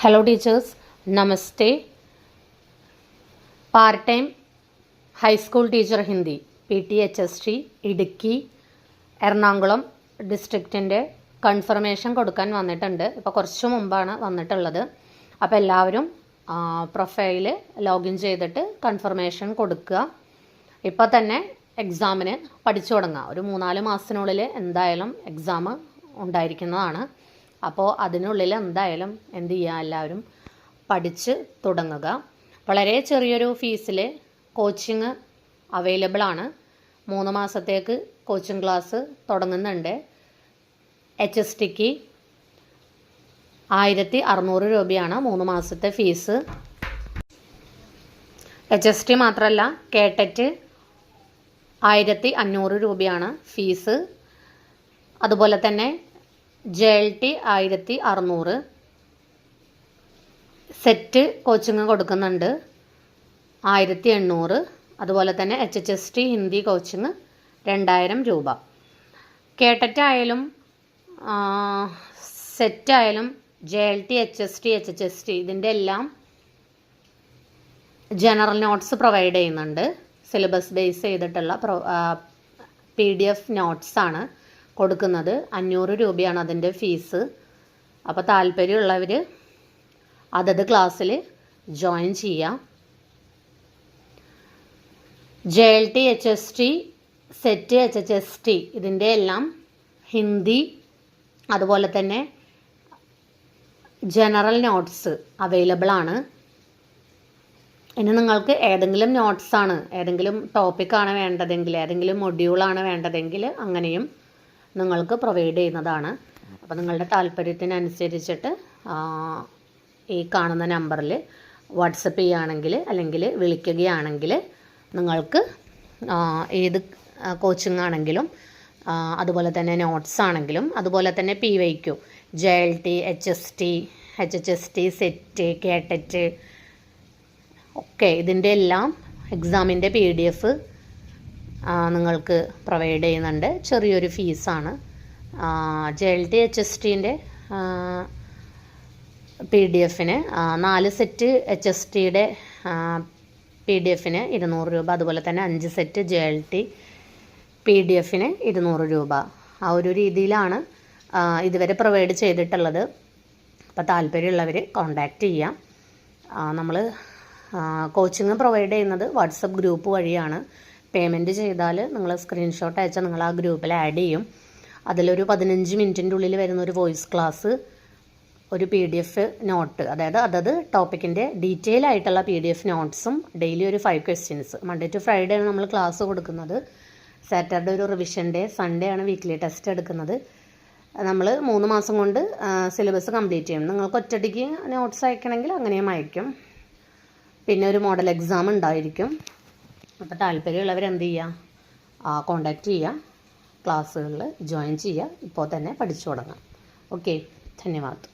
Hello teachers നമസ്തേ part time high school teacher Hindi P T H S T Idukki Ernakulam ഡിസ്ട്രിക്റ്റിന്റെ confirmation കൊടുക്കാൻ വന്നിട്ടുണ്ട്. ഇപ്പോൾ കുറച്ച് മുമ്പാണ് വന്നിട്ടുള്ളത്. അപ്പോൾ എല്ലാവരും പ്രൊഫൈൽ ലോഗിൻ ചെയ്തിട്ട് കൺഫർമേഷൻ കൊടുക്കുക. ഇപ്പോൾ തന്നെ എക്സാമിന് പഠിച്ചു തുടങ്ങുക ഒരു മൂന്നാൽ മാസത്തിനുള്ളിൽ എന്തായാലും എക്സാം ഉണ്ടായിരിക്കുന്നതാണ്. അപ്പോൾ അതിനുള്ളിൽ എന്തായാലും എന്ത് ചെയ്യുക എല്ലാവരും പഠിച്ച് തുടങ്ങുക. വളരെ ചെറിയൊരു ഫീസിൽ കോച്ചിങ് അവൈലബിൾ ആണ്. മൂന്ന് മാസത്തേക്ക് കോച്ചിങ് ക്ലാസ് തുടങ്ങുന്നുണ്ട്. എച്ച് എസ് ടിക്ക് ആയിരത്തി അറുന്നൂറ് രൂപയാണ് മൂന്ന് മാസത്തെ ഫീസ്. എച്ച് എസ് ടി മാത്രമല്ല കേട്ടറ്റ് ആയിരത്തി അഞ്ഞൂറ് രൂപയാണ് ഫീസ്. അതുപോലെ തന്നെ ജെ എൽ ടി ആയിരത്തി അറുന്നൂറ് സെറ്റ് കോച്ചിങ് കൊടുക്കുന്നുണ്ട്. ആയിരത്തി എണ്ണൂറ് അതുപോലെ തന്നെ H H S T Hindi coaching രണ്ടായിരം രൂപ. കേട്ടറ്റായാലും സെറ്റായാലും J L T H S T H H S T ഇതിന്റെ എല്ലാം ജനറൽ നോട്ട്സ് പ്രൊവൈഡ് ചെയ്യുന്നുണ്ട്. സിലബസ് ബേസ് ചെയ്തിട്ടുള്ള പ്രൊ പി ഡി എഫ് നോട്ട്സാണ്. കൊടുക്കുന്നത്. അഞ്ഞൂറ് രൂപയാണ് അതിന്റെ ഫീസ്. അപ്പോൾ താല്പര്യമുള്ളവർ അതത് ക്ലാസ്സിൽ ജോയിൻ ചെയ്യാം J L T H S T set H H S T ഇതിന്റെ എല്ലാം ഹിന്ദി അതുപോലെ തന്നെ ജനറൽ നോട്ട്സ് അവൈലബിൾ ആണ്. ഇനി നിങ്ങൾക്ക് ഏതെങ്കിലും നോട്ട്സാണ് ഏതെങ്കിലും ടോപ്പിക്കാണ് വേണ്ടതെങ്കിൽ ഏതെങ്കിലും മൊഡ്യൂളാണ് വേണ്ടതെങ്കിൽ അങ്ങനെയും നിങ്ങൾക്ക് പ്രൊവൈഡ് ചെയ്യുന്നതാണ്. അപ്പോൾ നിങ്ങളുടെ താല്പര്യത്തിനനുസരിച്ചിട്ട് ഈ കാണുന്ന നമ്പറിൽ വാട്സപ്പ് ചെയ്യുകയാണെങ്കിൽ അല്ലെങ്കിൽ വിളിക്കുകയാണെങ്കിൽ നിങ്ങൾക്ക് ഏത് കോച്ചിങ് ആണെങ്കിലും അതുപോലെ തന്നെ നോട്ട്സ് ആണെങ്കിലും അതുപോലെ തന്നെ P Y Q J L T H S T H H S T set KTET ഒക്കെ ഇതിന്റെ എല്ലാം എക്സാമിന്റെ പി ഡി എഫ് നിങ്ങൾക്ക് പ്രൊവൈഡ് ചെയ്യുന്നുണ്ട്. ചെറിയൊരു ഫീസാണ്. J L T H S ടീന്റെ P D എഫിന് നാല് സെറ്റ് എച്ച് എസ് ടിയുടെ പി ഡി എഫിന് ഇരുന്നൂറ് രൂപ. അതുപോലെ തന്നെ അഞ്ച് set J L T P D എഫിന് ഇരുന്നൂറ് രൂപ. ആ ഒരു രീതിയിലാണ് ഇതുവരെ പ്രൊവൈഡ് ചെയ്തിട്ടുള്ളത്. അപ്പോൾ താല്പര്യമുള്ളവർ കോണ്ടാക്റ്റ് ചെയ്യാം. നമ്മൾ കോച്ചിങ് പ്രൊവൈഡ് ചെയ്യുന്നത് വാട്സപ്പ് ഗ്രൂപ്പ് വഴിയാണ്. പേയ്മെന്റ് ചെയ്താൽ നിങ്ങൾ സ്ക്രീൻഷോട്ട് അയച്ചാൽ നിങ്ങൾ ആ ഗ്രൂപ്പിൽ ആഡ് ചെയ്യും. അതിലൊരു പതിനഞ്ച് മിനിറ്റിന്റെ ഉള്ളിൽ വരുന്ന ഒരു വോയിസ് ക്ലാസ് ഒരു പി ഡി എഫ് നോട്ട് അതായത് അതത് ടോപ്പിക്കിന്റെ ഡീറ്റെയിൽ ആയിട്ടുള്ള പി ഡി എഫ് നോട്ട്സും ഡെയിലി ഒരു five questions Monday to Friday ആണ് നമ്മൾ ക്ലാസ് കൊടുക്കുന്നത്. സാറ്റർഡേ ഒരു റിവിഷൻ ഡേ സൺഡേ ആണ് വീക്ക്ലി ടെസ്റ്റ് എടുക്കുന്നത്. നമ്മൾ മൂന്ന് മാസം കൊണ്ട് സിലബസ് കംപ്ലീറ്റ് ചെയ്യും. നിങ്ങൾക്ക് ഒറ്റടിക്ക് നോട്ട്സ് അയക്കണമെങ്കിൽ അങ്ങനെയും അയക്കും. പിന്നെ ഒരു മോഡൽ എക്സാം ഉണ്ടായിരിക്കും. അപ്പോൾ താല്പര്യമുള്ളവർ എന്ത് ചെയ്യുക കോണ്ടാക്ട് ചെയ്യുക ക്ലാസ്സുകളിൽ ജോയിൻ ചെയ്യുക ഇപ്പോൾ തന്നെ പഠിച്ചു തുടങ്ങാം. ഓക്കെ ധന്യവാദം.